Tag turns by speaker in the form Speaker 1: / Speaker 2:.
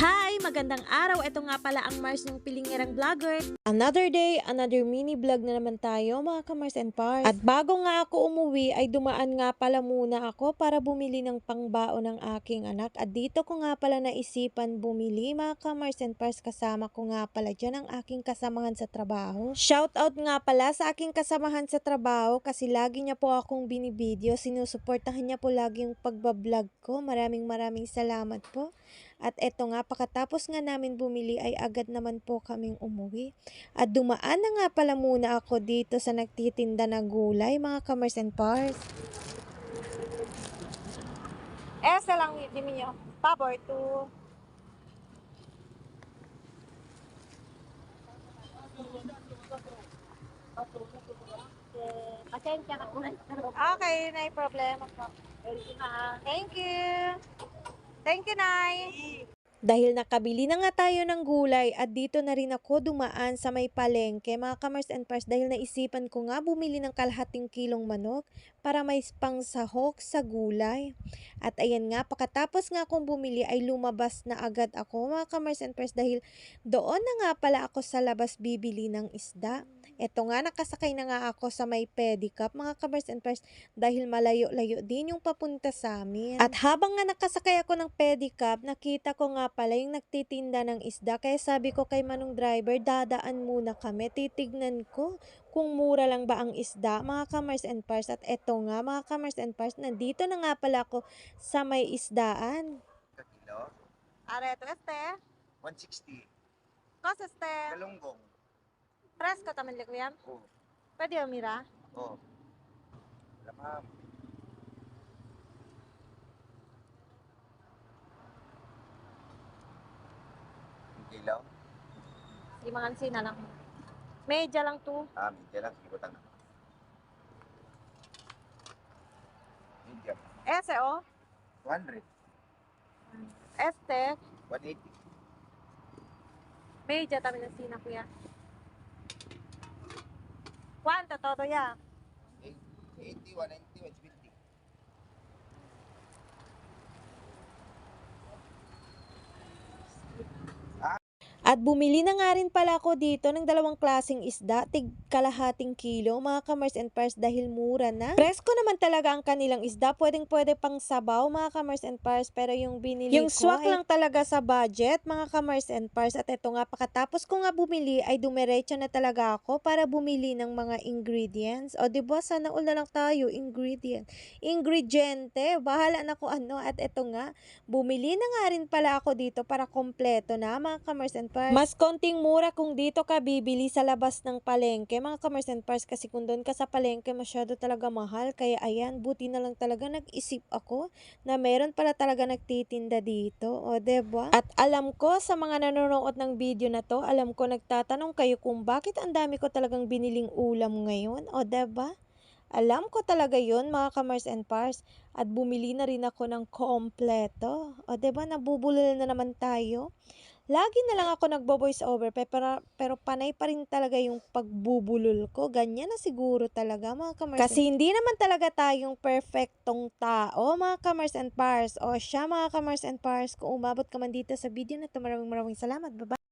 Speaker 1: Hi! Magandang araw! Ito nga pala ang Mars ng Pilingerang Vlogger. Another day, another mini vlog na naman tayo mga ka-Mars and Pars. At bago nga ako umuwi ay dumaan nga pala muna ako para bumili ng pangbaon ng aking anak. At dito ko nga pala naisipan bumili mga ka-Mars and Pars kasama ko nga pala dyan ang aking kasamahan sa trabaho. Shout out nga pala sa aking kasamahan sa trabaho kasi lagi niya po akong binibideo. Sinusuportahan niya po lagi yung pagbablog ko. Maraming maraming salamat po. At eto nga, pakatapos nga namin bumili ay agad naman po kaming umuwi. At dumaan na nga pala muna ako dito sa nagtitinda ng gulay, mga kamers and pars. Esa lang di niyo. Pabor to. Okay, na problema po. Thank you. Thank you, Nay. Dahil nakabili na nga tayo ng gulay at dito na rin ako dumaan sa may palengke mga kamers and pars dahil naisipan ko nga bumili ng kalahating kilong manok para may pangsahok sa gulay. At ayan nga, pakatapos nga akong bumili ay lumabas na agad ako mga kamers and pars dahil doon na nga pala ako sa labas bibili ng isda. Eto nga, nakasakay na nga ako sa may pedicab mga kamers and pars dahil malayo-layo din yung papunta sa amin. At habang nga nakasakay ako ng pedicab, nakita ko nga pala yung nagtitinda ng isda. Kaya sabi ko kay manong driver, dadaan muna kami. Titignan ko kung mura lang ba ang isda, mga kamers and pars. At eto nga, mga kamers and pars, nandito na nga pala ako sa may isdaan.
Speaker 2: Kilo,
Speaker 1: Areto, este.
Speaker 2: 160.
Speaker 1: Kos, este.
Speaker 2: Kalunggong.
Speaker 1: Presko taman likwyan.
Speaker 2: Oh,
Speaker 1: Pwede yung mira?
Speaker 2: oh. Wala ma'am. Ang kilo?
Speaker 1: Limangan sina lang. Medya lang to.
Speaker 2: Ah, medya lang. Sige, butang na. Medya.
Speaker 1: Ese, oh.
Speaker 2: 200.
Speaker 1: Este.
Speaker 2: 180.
Speaker 1: Medya taman ng sina, kuya. ¿Cuánto todo ya? At bumili na nga rin pala ako dito ng dalawang klasing isda, tig kalahating kilo, mga kamers and pars dahil mura na. Presko naman talaga ang kanilang isda, pwedeng pwede pang sabaw, mga kamers and pars, pero yung binili
Speaker 2: Yung
Speaker 1: ko
Speaker 2: swak
Speaker 1: ay lang talaga sa budget, mga kamers and pars. At eto nga, pakatapos ko nga bumili, ay dumiretso na talaga ako para bumili ng mga ingredients. O diba, sana all na lang tayo, ingredient. Ingrediente, bahala na ko ano. At eto nga, bumili na nga rin pala ako dito para kompleto na, mga kamers and pars. Mas konting mura kung dito ka bibili sa labas ng palengke, mga kamers and pars, kasi kung doon ka sa palengke, masyado talaga mahal. Kaya ayan, buti na lang talaga nag-isip ako na meron pala talaga nagtitinda dito. O, ba? At alam ko sa mga nanonood ng video na to, alam ko nagtatanong kayo kung bakit ang dami ko talagang biniling ulam ngayon. O, ba? Alam ko talaga yon mga kamars and pars. At bumili na rin ako ng kompleto. O, ba nabubulol na naman tayo? Lagi na lang ako nagbo-voice over pe- pero, pero panay pa rin talaga yung pagbubulol ko. Ganyan na siguro talaga mga kamars. Kasi hindi naman talaga tayong perfectong tao mga kamars and pars. O siya mga kamars and pars, kung umabot ka man dito sa video na to, maraming maraming salamat. Bye-bye.